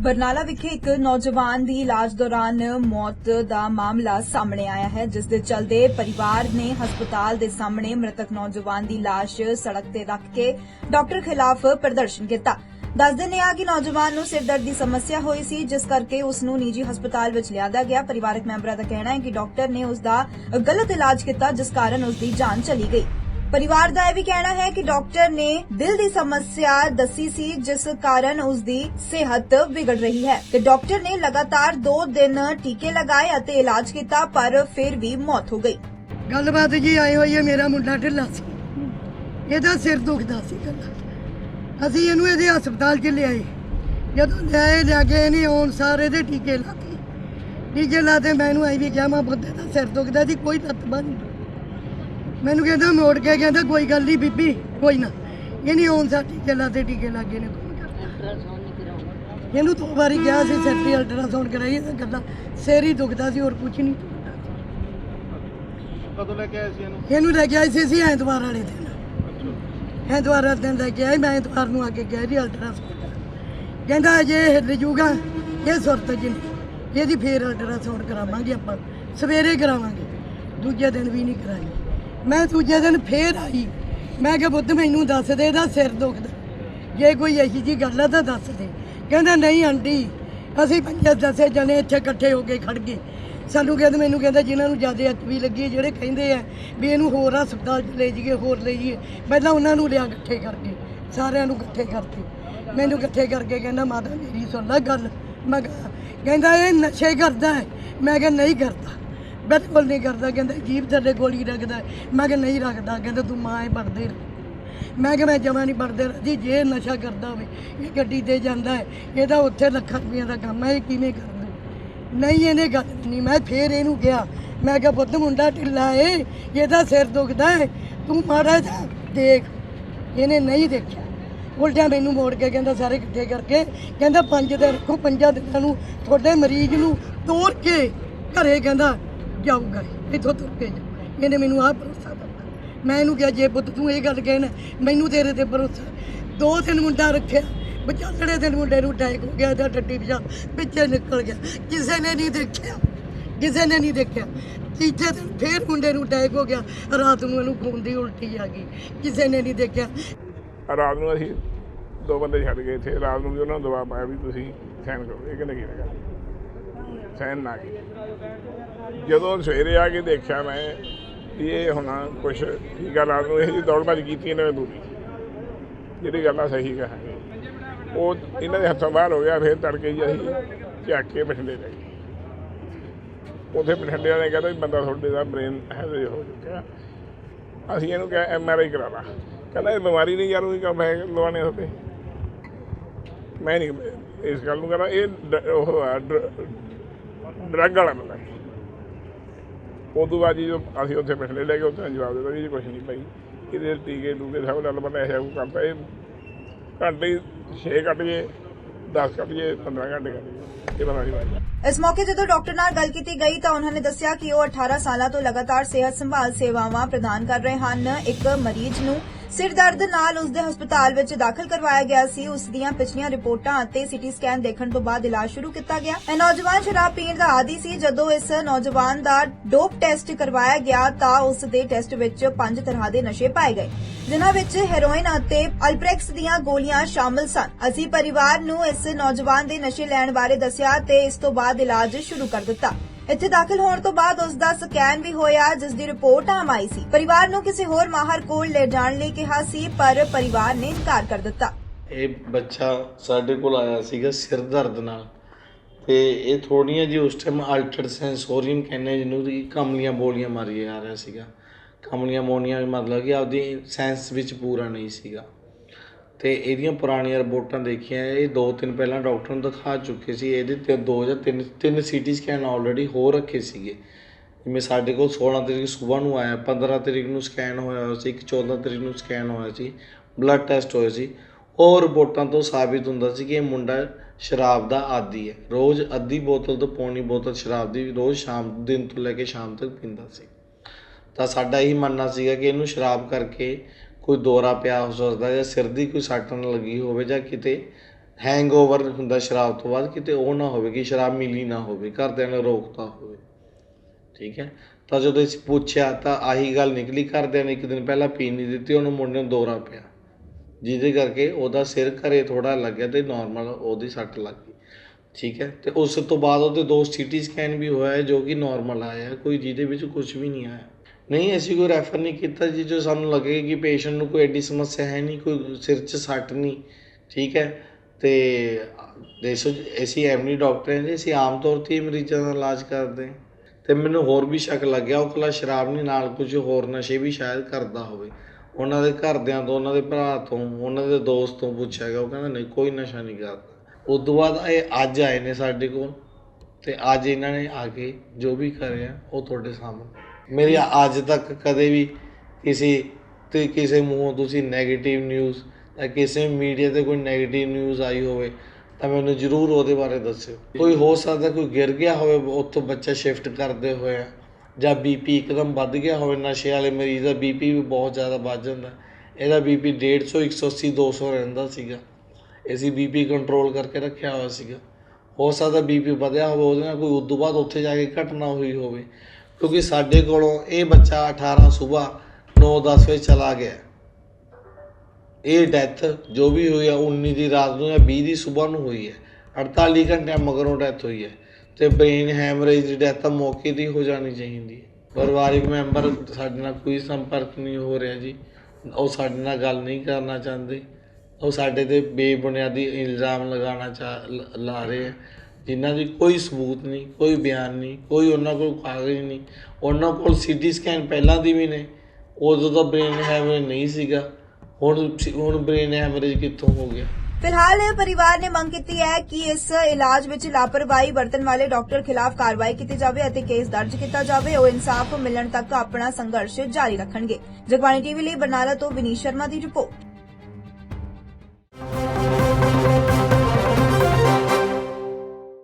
ਬਰਨਾਲਾ ਵਿਖੇ ਇੱਕ ਨੌਜਵਾਨ ਦੀ ਇਲਾਜ ਦੌਰਾਨ ਮੌਤ ਦਾ ਮਾਮਲਾ ਸਾਹਮਣੇ ਆਇਆ ਹੈ, ਜਿਸ ਦੇ ਚਲਦੇ ਪਰਿਵਾਰ ਨੇ ਹਸਪਤਾਲ ਦੇ ਸਾਹਮਣੇ ਮ੍ਰਿਤਕ ਨੌਜਵਾਨ ਦੀ ਲਾਸ਼ ਸੜਕ ਤੇ ਰੱਖ ਕੇ ਡਾਕਟਰ ਖਿਲਾਫ ਪ੍ਰਦਰਸ਼ਨ ਕੀਤਾ। ਦੱਸਦੇ ਨੇ ਆ ਕਿ ਨੌਜਵਾਨ ਨੂੰ ਸਿਰ ਦਰਦ ਦੀ ਸਮੱਸਿਆ ਹੋਈ ਸੀ, ਜਿਸ ਕਰਕੇ ਉਸ ਨੂੰ ਨਿੱਜੀ ਹਸਪਤਾਲ ਵਿੱਚ ਲਿਆਂਦਾ ਗਿਆ। ਪਰਿਵਾਰਕ ਮੈਂਬਰਾਂ ਦਾ ਕਹਿਣਾ ਹੈ ਕਿ ਡਾਕਟਰ ਨੇ ਉਸ ਦਾ ਗਲਤ ਇਲਾਜ ਕੀਤਾ, ਜਿਸ ਕਾਰਨ ਉਸ ਦੀ ਜਾਨ ਚਲੀ ਗਈ। ਪਰਿਵਾਰ ਦਾ ਇਹ ਵੀ ਕਹਿਣਾ ਹੈ ਕਿ ਡਾਕਟਰ ਨੇ ਦਿਲ ਦੀ ਸਮੱਸਿਆ ਦੱਸੀ ਸੀ, ਜਿਸ ਕਾਰਨ ਉਸ ਦੀ ਸਿਹਤ ਵਿਗੜ ਰਹੀ ਹੈ। ਤੇ ਡਾਕਟਰ ਨੇ ਲਗਾਤਾਰ 2 ਦਿਨ ਟੀਕੇ ਲਗਾਏ ਅਤੇ ਇਲਾਜ ਕੀਤਾ, ਪਰ ਫਿਰ ਵੀ ਮੌਤ ਹੋ ਗਈ। ਗੱਲਬਾਤ ਜੀ ਆਈ ਹੋਈ ਹੈ, ਮੇਰਾ ਮੁੰਡਾ ਢਿੱਲਾ ਸੀ। ਇਹਦਾ ਸਿਰ ਦੁਖਦਾ ਸੀ ਗੱਲਾਂ। ਅਸੀਂ ਇਹਨੂੰ ਇਹਦੇ ਹਸਪਤਾਲ 'ਚ ਲਿਆਏ। ਜਦੋਂ ਲਿਆਏ ਜਾ ਕੇ ਇਹਨੇ ਆਉਣ ਸਾਰੇ ਦੇ ਟੀਕੇ ਲਾਤੇ। ਟੀਕੇ ਲਾਤੇ ਮੈਨੂੰ ਆਈ ਵੀ ਕਿਹਾ, ਮੈਂ ਬੁੱਧੇ ਦਾ ਸਿਰ ਦੁਖਦਾ ਸੀ ਕੋਈ ਲੱਤ ਬੰਨ ਮੈਨੂੰ ਕਹਿੰਦਾ ਮੋੜ ਕੇ ਕਹਿੰਦਾ ਕੋਈ ਗੱਲ ਨਹੀਂ ਬੀਬੀ ਕੋਈ ਨਾ। ਇਹਨੇ ਆਉਣ ਸਾਰੇ ਟੀਕੇ ਲਾਤੇ ਟੀਕੇ ਲੱਗੇ ਨੇ। ਇਹਨੂੰ ਦੋ ਵਾਰੀ ਕਿਹਾ ਸੀ ਸਿਰ ਦੀ ਅਲਟਰਾਸਾਊਂਡ ਕਰਾਈ ਇਹ ਗੱਲਾਂ ਸਿਰ ਹੀ ਦੁਖਦਾ ਸੀ ਹੋਰ ਕੁਝ ਨਹੀਂ ਸੀ। ਕਦੋਂ ਲੈ ਕੇ ਆਏ ਸੀ ਇਹਨੂੰ? ਇਹਨੂੰ ਲੈ ਕੇ ਆਏ ਸੀ ਅਸੀਂ ਐਤਵਾਰ ਵਾਲੇ ਦਿਨ। ਐਤਵਾਰ ਵਾਲੇ ਦਿਨ ਲੈ ਕੇ ਆਏ ਮੈਂ ਐਤਵਾਰ ਨੂੰ ਆ ਕੇ ਗਿਆ ਜੀ ਅਲਟਰਾਸਾਊਂਡ ਕਹਿੰਦਾ ਜੇ ਹਿੱਲ ਜੂਗਾ ਇਹ ਸੁਰਤ ਜੀ ਇਹਦੀ ਫੇਰ ਅਲਟਰਾਸਾਊਂਡ ਕਰਾਵਾਂਗੇ ਆਪਾਂ ਸਵੇਰੇ ਕਰਾਵਾਂਗੇ। ਦੂਜੇ ਦਿਨ ਵੀ ਨਹੀਂ ਕਰਾਈ। ਮੈਂ ਦੂਜੇ ਦਿਨ ਫੇਰ ਆਈ। ਮੈਂ ਕਿਹਾ ਬੁੱਧ ਮੈਨੂੰ ਦੱਸ ਦੇ ਇਹਦਾ ਸਿਰ ਦੁਖਦਾ। ਜੇ ਕੋਈ ਇਹੀ ਜੀ ਗੱਲ ਆ ਤਾਂ ਦੱਸ ਦੇ। ਕਹਿੰਦਾ ਨਹੀਂ ਆਂਟੀ ਅਸੀਂ ਪੰਜੇ ਦਸੇ ਜਣੇ ਇੱਥੇ ਇਕੱਠੇ ਹੋ ਕੇ ਖੜ ਗਏ। ਸਾਨੂੰ ਕਹਿੰਦੇ ਮੈਨੂੰ ਕਹਿੰਦਾ ਜਿਨ੍ਹਾਂ ਨੂੰ ਜ਼ਿਆਦਾ ਅੱਤ ਵੀ ਲੱਗੀ ਹੈ, ਜਿਹੜੇ ਕਹਿੰਦੇ ਆ ਵੀ ਇਹਨੂੰ ਹੋਰ ਹਸਪਤਾਲ 'ਚ ਲੈ ਜਾਈਏ ਹੋਰ ਲੈ ਜਾਈਏ ਪਹਿਲਾਂ ਉਹਨਾਂ ਨੂੰ ਲਿਆ ਇਕੱਠੇ ਕਰਕੇ ਸਾਰਿਆਂ ਨੂੰ ਇਕੱਠੇ ਕਰਕੇ। ਮੈਨੂੰ ਇਕੱਠੇ ਕਰਕੇ ਕਹਿੰਦਾ ਮਾਤਾ ਮੇਰੀ ਸੁਣ ਲੈ ਗੱਲ। ਮੈਂ ਕਿਹਾ ਕਹਿੰਦਾ ਇਹ ਨਸ਼ੇ ਕਰਦਾ ਹੈ। ਮੈਂ ਕਿਹਾ ਨਹੀਂ ਕਰਦਾ। ਬਿਲਕੁਲ ਨਹੀਂ ਕਰਦਾ, ਕਹਿੰਦਾ ਜੀਭ ਥੱਲੇ ਗੋਲੀ ਰੱਖਦਾ ਮੈਂ ਕਿਹਾ ਨਹੀਂ ਰੱਖਦਾ, ਕਹਿੰਦਾ ਤੂੰ ਮਾਂ ਹੀ ਪੜਦੇ ਮੈਂ ਕਿਹਾ ਮੈਂ ਜਮਾ ਨਹੀਂ ਪੜਦੇ ਜੀ, ਜੇ ਨਸ਼ਾ ਕਰਦਾ ਹੋਵੇ, ਇਹ ਗੱਡੀ ਤੇ ਜਾਂਦਾ ਹੈ ਇਹਦਾ ਉੱਥੇ ਲੱਖਾਂ ਰੁਪਈਆ ਦਾ ਕੰਮ ਹੈ, ਇਹ ਕਿਵੇਂ ਕਰਦਾ ਨਹੀਂ, ਇਹਨੇ ਗੱਲ ਨਹੀਂ ਮੈਂ ਫੇਰ ਇਹਨੂੰ ਕਿਹਾ, ਮੈਂ ਕਿਹਾ ਪੁੱਤ ਮੁੰਡਾ ਢਿੱਲਾ ਏ ਇਹਦਾ ਸਿਰ ਦੁਖਦਾ ਹੈ, ਤੂੰ ਮਾੜਾ ਜਾ ਦੇਖ। ਇਹਨੇ ਨਹੀਂ ਦੇਖਿਆ। ਉਲਟਾ ਮੈਨੂੰ ਮੋੜ ਕੇ ਕਹਿੰਦਾ ਸਾਰੇ ਇਕੱਠੇ ਕਰਕੇ, ਕਹਿੰਦਾ ਪੰਜ ਦਿਨ ਰੱਖੋ ਪੰਜਾਂ ਦਿਨਾਂ ਨੂੰ, ਤੁਹਾਡੇ ਮਰੀਜ਼ ਨੂੰ ਤੋੜ ਕੇ ਘਰੇ ਕਹਿੰਦਾ ਜਾਊਗਾ, ਇੱਥੋਂ ਤੁਰ ਕੇ ਜਾਊ ਇਹਨੇ ਮੈਨੂੰ ਆਹ ਭਰੋਸਾ ਦਿੱਤਾ। ਮੈਂ ਇਹਨੂੰ ਕਿਹਾ, ਜੇ ਪੁੱਤ ਤੂੰ ਇਹ ਗੱਲ ਕਹਿਣਾ, ਮੈਨੂੰ ਤੇਰੇ ਤੇ ਭਰੋਸਾ। ਦੋ ਤਿੰਨ ਮੁੰਡਾ ਰੱਖਿਆ ਵਿਚਾਲੜੇ ਦਿਨ ਮੁੰਡੇ ਨੂੰ ਅਟੈਕ ਹੋ ਗਿਆ ਤਾਂ ਟੱਟੀ ਪਿਆ ਪਿੱਛੇ ਨਿਕਲ ਗਿਆ। ਕਿਸੇ ਨੇ ਨਹੀਂ ਦੇਖਿਆ, ਕਿਸੇ ਨੇ ਨਹੀਂ ਦੇਖਿਆ। ਤੀਜੇ ਦਿਨ ਫੇਰ ਮੁੰਡੇ ਨੂੰ ਅਟੈਕ ਹੋ ਗਿਆ। ਰਾਤ ਨੂੰ ਇਹਨੂੰ ਖੂਨ ਦੀ ਉਲਟੀ ਆ ਗਈ। ਕਿਸੇ ਨੇ ਨਹੀਂ ਦੇਖਿਆ। ਰਾਤ ਨੂੰ ਅਸੀਂ ਦੋ ਬੰਦੇ ਛੱਡ ਗਏ ਇੱਥੇ। ਰਾਤ ਨੂੰ ਵੀ ਉਹਨਾਂ ਨੂੰ ਦਬਾਅ ਪਾਇਆ ਵੀ ਤੁਸੀਂ ਸਾਈਨ ਕਰੋ। ਇਹ ਕਹਿੰਦੇ ਕੀ ਲਗਾ ਸਹਿਣ ਨਾ ਕੀ ਜਦੋਂ ਸਵੇਰੇ ਆ ਕੇ ਦੇਖਿਆ ਮੈਂ, ਵੀ ਇਹ ਹੁਣ ਕੁਛ ਠੀਕ ਆ ਰਾਤ ਨੂੰ ਇਹ ਜਿਹੀ ਦੌੜ ਕੀਤੀ ਇਹਨਾਂ ਨੇ ਦੂਰੀ ਜਿਹੜੀ ਗੱਲ ਆ ਸਹੀ ਕਹਾਂਗੇ ਉਹ ਇਹਨਾਂ ਦੇ ਹੱਥੋਂ ਬਾਹਰ ਹੋ ਗਿਆ, ਫਿਰ ਤੜਕੇ ਜੀ ਅਸੀਂ ਚੱਕ ਕੇ ਬਠਿੰਡੇ ਲੈ ਗਏ। ਉੱਥੇ ਬਠਿੰਡੇ ਵਾਲੇ ਕਹਿੰਦਾ ਵੀ ਬੰਦਾ ਤੁਹਾਡੇ ਦਾ ਬ੍ਰੇਨ ਹੈਵੀ ਹੋ ਚੁੱਕਿਆ। ਅਸੀਂ ਇਹਨੂੰ ਕਿਹਾ ਐਮ ਆਰ ਆਈ ਕਰਾ ਲਾ। ਕਹਿੰਦਾ, ਇਹ ਬਿਮਾਰੀ ਨਹੀਂ ਯਾਰ ਉਹਦੀ ਕੰਮ ਹੈ ਲਵਾਣੇ ਹੁੰਦੇ ਮੈਂ ਨਹੀਂ, ਇਸ ਗੱਲ ਨੂੰ ਕਹਿੰਦਾ, ਇਹ ਡ- ਉਹ ਆ ਡਰੱਗ ਵਾਲਾ ਬੰਦਾ ਉਦੋਂ ਬਾਅਦ ਜੀ ਜੋ ਅਸੀਂ ਉੱਥੇ ਪਿਛਲੇ ਲੈ ਕੇ ਉੱਥੇ ਜਵਾਬ ਦਿੱਤਾ ਜੀ ਕੁਛ ਨਹੀਂ ਭਾਈ, ਇਹਦੇ ਟੀਕੇ ਟੂਕੇ ਸਭ ਨਾਲ ਬੰਦਾ ਇਹ ਕੁਛ ਕਰਦਾ ਇਹ। ਘੰਟੇ 6 ਕੱਟ ਜੇ 10 ਕੱਟ ਜੇ 15 ਘੰਟੇ ਕੱਟ ਇਹ ਬੰਦਾ ਨਹੀਂ ਭਾਈ ਇਸ ਮੌਕੇ ਜਦੋਂ ਡਾਕਟਰ ਨਾਲ ਗੱਲ ਕੀਤੀ ਗਈ ਤਾਂ ਉਹਨਾਂ ਨੇ ਦੱਸਿਆ ਕਿ ਉਹ 18 ਸਾਲਾਂ ਤੋਂ ਲਗਾਤਾਰ ਸਿਹਤ ਸੰਭਾਲ ਸੇਵਾਵਾਂ ਪ੍ਰਦਾਨ ਕਰ ਰਹੇ ਹਨ। ਇੱਕ ਮਰੀਜ਼ ਨੂੰ ਸਿਰ ਦਰਦ ਨਾਲ ਉਸ ਦੇ ਹਸਪਤਾਲ ਵਿੱਚ ਦਾਖਲ ਕਰਵਾਇਆ ਗਿਆ ਸੀ। ਉਸ ਦੀਆਂ ਪਿਛਲੀਆਂ ਰਿਪੋਰਟਾਂ ਅਤੇ ਸੀਟੀ ਸਕੈਨ ਦੇਖਣ ਤੋਂ ਬਾਅਦ ਇਲਾਜ ਸ਼ੁਰੂ ਕੀਤਾ ਗਿਆ। ਇਹ ਨੌਜਵਾਨ ਸ਼ਰਾਬ ਪੀਣ ਦਾ ਆਦੀ ਸੀ। ਜਦੋਂ ਇਸ ਨੌਜਵਾਨ ਦਾ ਡੋਪ ਟੈਸਟ ਕਰਵਾਇਆ ਗਿਆ, ਤਾਂ ਉਸ ਦੇ ਟੈਸਟ ਵਿੱਚ ਪੰਜ ਤਰ੍ਹਾਂ ਦੇ ਨਸ਼ੇ ਪਾਏ ਗਏ, ਜਿਨ੍ਹਾਂ ਵਿੱਚ ਹੈਰੋਇਨ ਅਤੇ ਅਲਪ੍ਰੈਕਸ ਦੀਆਂ ਗੋਲੀਆਂ ਸ਼ਾਮਲ ਸਨ। ਅਸੀਂ ਪਰਿਵਾਰ ਨੂੰ ਇਸ ਨੌਜਵਾਨ ਦੇ ਨਸ਼ੇ ਲੈਣ ਬਾਰੇ ਦੱਸਿਆ ਤੇ ਇਸ ਤੋਂ ਬਾਅਦ ਇਲਾਜ ਸ਼ੁਰੂ ਕਰ ਦਿੱਤਾ। ਇੱਥੇ ਦਾਖਲ ਹੋਣ ਤੋਂ ਬਾਅਦ ਉਸ ਦਾ ਸਕੈਨ ਵੀ ਹੋਇਆ ਜਿਸ ਦੀ ਰਿਪੋਰਟ ਆਮ ਆਈ ਸੀ। ਪਰਿਵਾਰ ਨੂੰ ਕਿਸੇ ਹੋਰ ਮਾਹਰ ਕੋਲ ਲੈ ਜਾਣ ਲਈ ਕਿਹਾ ਸੀ, ਪਰ ਪਰਿਵਾਰ ਨੇ ਇਨਕਾਰ ਕਰ ਦਿੱਤਾ। ਇਹ ਬੱਚਾ ਸਾਡੇ ਕੋਲ ਆਇਆ ਸੀਗਾ ਸਿਰ ਦਰਦ ਨਾਲ। ਤੇ ਇਹ ਥੋੜੀਆਂ ਜੀ, ਉਸ ਟਾਈਮ ਅਲਟਰਡ ਸੈਂਸੋਰੀਅਮ ਕਹਿੰਦੇ ਜਿਹਨੂੰ ਦੀ ਕਮਲੀਆਂ ਬੋਲੀਆਂ ਮਾਰੀ ਆ ਰਿਹਾ ਸੀਗਾ। ਕਮਲੀਆਂ ਮੋਨੀਆਂ ਮਤਲਬ ਕਿ ਆਪਦੀ ਸੈਂਸ ਵਿੱਚ ਪੂਰਾ ਨਹੀਂ ਸੀਗਾ। ਤੇ ਇਹਦੀਆਂ ਪੁਰਾਣੀਆਂ ਰਿਪੋਰਟਾਂ ਦੇਖੀਆਂ, ਇਹ ਦੋ ਤਿੰਨ ਪਹਿਲਾਂ ਡਾਕਟਰ ਨੂੰ ਦਿਖਾ ਚੁੱਕੇ ਸੀ, ਇਹਦੇ ਤੇ ਦੋ ਜਾਂ ਤਿੰਨ ਤਿੰਨ ਸੀਟੀ ਸਕੈਨ ਆਲਰੇਡੀ ਹੋ ਰੱਖੇ ਸੀਗੇ। ਜਿਵੇਂ ਸਾਡੇ ਕੋਲ 16 ਤਰੀਕ ਸਵੇਰ ਨੂੰ ਆਇਆ 15 ਤਰੀਕ ਨੂੰ ਸਕੈਨ ਹੋਇਆ ਹੋਇਆ ਸੀ, ਇੱਕ 14 ਤਰੀਕ ਨੂੰ ਸਕੈਨ ਹੋਇਆ ਸੀ ਬਲੱਡ ਟੈਸਟ ਹੋਏ ਸੀ। ਉਹ ਰਿਪੋਰਟਾਂ ਤੋਂ ਸਾਬਿਤ ਹੁੰਦਾ ਸੀ ਕਿ ਇਹ ਮੁੰਡਾ ਸ਼ਰਾਬ ਦਾ ਆਦੀ ਹੈ। ਰੋਜ਼ ਅੱਧੀ ਬੋਤਲ ਤੋਂ ਪੌਣੀ ਬੋਤਲ ਸ਼ਰਾਬ ਦੀ ਰੋਜ਼ ਸ਼ਾਮ, ਦਿਨ ਤੋਂ ਲੈ ਕੇ ਸ਼ਾਮ ਤੱਕ ਪੀਂਦਾ ਸੀ। ਤਾਂ ਸਾਡਾ ਇਹੀ ਮੰਨਣਾ ਸੀਗਾ ਕਿ ਇਹਨੂੰ ਸ਼ਰਾਬ ਕਰਕੇ ਕੋਈ ਦੌਰਾ ਪਿਆ ਹੋ ਸਕਦਾ ਜਾਂ ਸਿਰ ਦੀ ਕੋਈ ਸੱਟ ਨਾ ਲੱਗੀ ਹੋਵੇ ਜਾਂ ਕਿਤੇ ਹੈਂਗਓਵਰ ਹੁੰਦਾ ਸ਼ਰਾਬ ਤੋਂ ਬਾਅਦ, ਕਿਤੇ ਉਹ ਨਾ ਹੋਵੇ ਕਿ ਸ਼ਰਾਬ ਮਿਲੀ ਨਾ ਹੋਵੇ, ਘਰਦਿਆਂ ਨੇ ਰੋਕਤਾ ਹੋਵੇ। ਠੀਕ ਹੈ? ਤਾਂ ਜਦੋਂ ਇਸ ਪੁੱਛਿਆ ਤਾਂ ਆਹੀ ਗੱਲ ਨਿਕਲੀ, ਘਰਦਿਆਂ ਨੇ ਇੱਕ ਦਿਨ ਪਹਿਲਾਂ ਪੀਣ ਨਹੀਂ ਦਿੱਤੀ, ਉਹਨੂੰ ਮੁੰਡੇ ਨੂੰ ਦੌਰਾ ਪਿਆ। ਜਿਹਦੇ ਕਰਕੇ ਉਹਦਾ ਸਿਰ ਘਰੇ ਥੋੜਾ ਲੱਗਿਆ ਤੇ ਨਾਰਮਲ ਉਹਦੀ ਸੱਟ ਲੱਗ ਗਈ। ਠੀਕ ਹੈ? ਤੇ ਉਸ ਤੋਂ ਬਾਅਦ ਉਹਦੇ ਦੋ ਸੀਟੀ ਸਕੈਨ ਵੀ ਹੋਇਆ ਹੈ ਜੋ ਕਿ ਨਾਰਮਲ ਆਇਆ, ਕੋਈ ਜਿਹਦੇ ਵਿੱਚ ਕੁਝ ਵੀ ਨਹੀਂ ਆਇਆ। ਨਹੀਂ, ਅਸੀਂ ਕੋਈ ਰੈਫਰ ਨਹੀਂ ਕੀਤਾ ਜੀ, ਜੋ ਸਾਨੂੰ ਲੱਗੇ ਕਿ ਪੇਸ਼ੈਂਟ ਨੂੰ ਕੋਈ ਐਡੀ ਸਮੱਸਿਆ ਹੈ ਨਹੀਂ, ਕੋਈ ਸਿਰ 'ਚ ਸੱਟ ਨਹੀਂ, ਠੀਕ ਹੈ? ਤੇ ਦੇਸੋ ਅਸੀਂ ਐਮਨੀ ਡਾਕਟਰ ਹੈ ਜੀ, ਅਸੀਂ ਆਮ ਤੌਰ ਤੇ ਮਰੀਜ਼ਾਂ ਦਾ ਇਲਾਜ ਕਰਦੇ ਹਾਂ। ਤੇ ਮੈਨੂੰ ਹੋਰ ਵੀ ਸ਼ੱਕ ਲੱਗਿਆ, ਉਹ ਕੱਲਾ ਸ਼ਰਾਬ ਨਹੀਂ, ਨਾਲ ਕੁਝ ਹੋਰ ਨਸ਼ੇ ਵੀ ਸ਼ਾਇਦ ਕਰਦਾ ਹੋਵੇ। ਉਹਨਾਂ ਦੇ ਘਰਦਿਆਂ ਤੋਂ, ਉਹਨਾਂ ਦੇ ਭਰਾ ਤੋਂ, ਉਹਨਾਂ ਦੇ ਦੋਸਤ ਤੋਂ ਪੁੱਛਿਆ ਗਿਆ, ਉਹ ਕਹਿੰਦਾ, ਨਹੀਂ, ਕੋਈ ਨਸ਼ਾ ਨਹੀਂ ਕਰਦਾ। ਉਸ ਤੋਂ ਬਾਅਦ ਇਹ ਅੱਜ ਆਏ ਨੇ ਸਾਡੇ ਕੋਲ, ਤੇ ਅੱਜ ਇਹਨਾਂ ਨੇ ਆ ਕੇ ਜੋ ਵੀ ਕਰਿਆ, ਉਹ ਤੁਹਾਡੇ ਸਾਹਮਣੇ। ਮੇਰੀ ਅੱਜ ਤੱਕ ਕਦੇ ਵੀ ਕਿਸੇ ਤੇ ਕਿਸੇ ਮੂੰਹੋਂ ਤੁਸੀਂ 네ਗੇਟਿਵ ਨਿਊਜ਼ ਜਾਂ ਕਿਸੇ ਮੀਡੀਆ ਤੇ ਕੋਈ 네ਗੇਟਿਵ ਨਿਊਜ਼ ਆਈ ਹੋਵੇ, ਤਾਂ ਮੈਨੂੰ ਜ਼ਰੂਰ ਉਹਦੇ ਬਾਰੇ ਦੱਸਿਓ। ਕੋਈ ਹੋ ਸਕਦਾ ਕੋਈ ਗਿਰ ਗਿਆ ਹੋਵੇ, ਉੱਥੋਂ ਬੱਚਾ ਸ਼ਿਫਟ ਕਰਦੇ ਹੋਏ ਆ, ਜਾਂ ਬੀਪੀ ਇੱਕਦਮ ਵੱਧ ਗਿਆ ਹੋਵੇ, ਨਸ਼ੇ ਵਾਲੇ ਮਰੀਜ਼ ਦਾ ਬੀਪੀ ਵੀ ਬਹੁਤ ਜ਼ਿਆਦਾ ਵੱਧ ਜਾਂਦਾ। ਇਹਦਾ ਬੀਪੀ 150 180 200 ਰਹਿੰਦਾ ਸੀਗਾ। ਅਸੀਂ ਬੀਪੀ ਕੰਟਰੋਲ ਕਰਕੇ ਰੱਖਿਆ ਹੋਇਆ ਸੀਗਾ। ਹੋ ਸਕਦਾ ਬੀਪੀ ਵਧਿਆ ਹੋਵੇ, ਉਹਦੇ ਨਾਲ ਕੋਈ ਉਦੋਂ ਬਾਅਦ ਉੱਥੇ ਜਾ ਕੇ ਘਟਨਾ ਹੋਈ ਹੋਵੇ। ਕਿਉਂਕਿ ਸਾਡੇ ਕੋਲੋਂ ਇਹ ਬੱਚਾ 18 ਸਵੇਰ 9-10 ਵਜੇ ਚਲਾ ਗਿਆ। ਇਹ ਡੈਥ ਜੋ ਵੀ ਹੋਈ ਆ 19 ਦੀ ਰਾਤ ਨੂੰ ਜਾਂ 20 ਦੀ ਸਵੇਰ ਨੂੰ ਹੋਈ ਹੈ। 48 ਘੰਟਿਆਂ ਮਗਰੋਂ ਡੈਥ ਹੋਈ ਹੈ। ਤੇ ਬ੍ਰੇਨ ਹੈਮਰੇਜ ਦੀ ਡੈਥ ਤਾਂ ਮੌਕੇ ਦੀ ਹੋ ਜਾਣੀ ਚਾਹੀਦੀ ਹੈ। ਪਰਿਵਾਰਿਕ ਮੈਂਬਰ ਸਾਡੇ ਨਾਲ ਕੋਈ ਸੰਪਰਕ ਨਹੀਂ ਹੋ ਰਿਹਾ ਜੀ। ਉਹ ਸਾਡੇ ਨਾਲ ਗੱਲ ਨਹੀਂ ਕਰਨਾ ਚਾਹੁੰਦੇ। ਉਹ ਸਾਡੇ ਤੇ ਬੇਬੁਨਿਆਦੀ ਇਲਜ਼ਾਮ ਲਗਾਉਣਾ ਚਾਹ ਲ- ਲਾ ਰਹੇ ਆ। ਜਿਨ੍ਹਾਂ ਦੀ ਕੋਈ ਸਬੂਤ ਨਹੀਂ, ਕੋਈ ਬਿਆਨ ਨਹੀਂ, ਕੋਈ ਉਹਨਾਂ ਕੋਲ ਕਾਗਜ਼ ਨਹੀਂ। ਉਹਨਾਂ ਕੋਲ ਸੀਟੀ ਸਕੈਨ ਪਹਿਲਾਂ ਦੀ ਵੀ ਨੇ, ਉਦੋਂ ਤਾਂ ਬ੍ਰੇਨ ਹੈਮਰੇਜ ਨਹੀਂ ਸੀਗਾ। ਹੁਣ ਹੁਣ ਬ੍ਰੇਨ ਹੈਮਰੇਜ ਕਿੱਥੋਂ ਹੋ ਗਿਆ? ਫਿਲਹਾਲ ਪਰਿਵਾਰ ਨੇ ਮੰਗ ਕੀਤੀ ਹੈ ਕਿ ਇਸ ਇਲਾਜ ਵਿੱਚ ਲਾਪਰਵਾਹੀ ਵਰਤਣ ਵਾਲੇ ਡਾਕਟਰ ਖਿਲਾਫ ਕਾਰਵਾਈ ਕੀਤੀ ਜਾਵੇ ਅਤੇ ਕੇਸ ਦਰਜ ਕੀਤਾ ਜਾਵੇ। ਉਹ ਇਨਸਾਫ ਮਿਲਣ ਤੱਕ ਆਪਣਾ ਸੰਘਰਸ਼ ਜਾਰੀ ਰੱਖਣਗੇ। ਜਗਬਾਣੀ ਟੀਵੀ ਲਈ ਬਰਨਾਲਾ ਤੋਂ ਵਿਨੀਤ ਸ਼ਰਮਾ ਦੀ ਰਿਪੋਰਟ।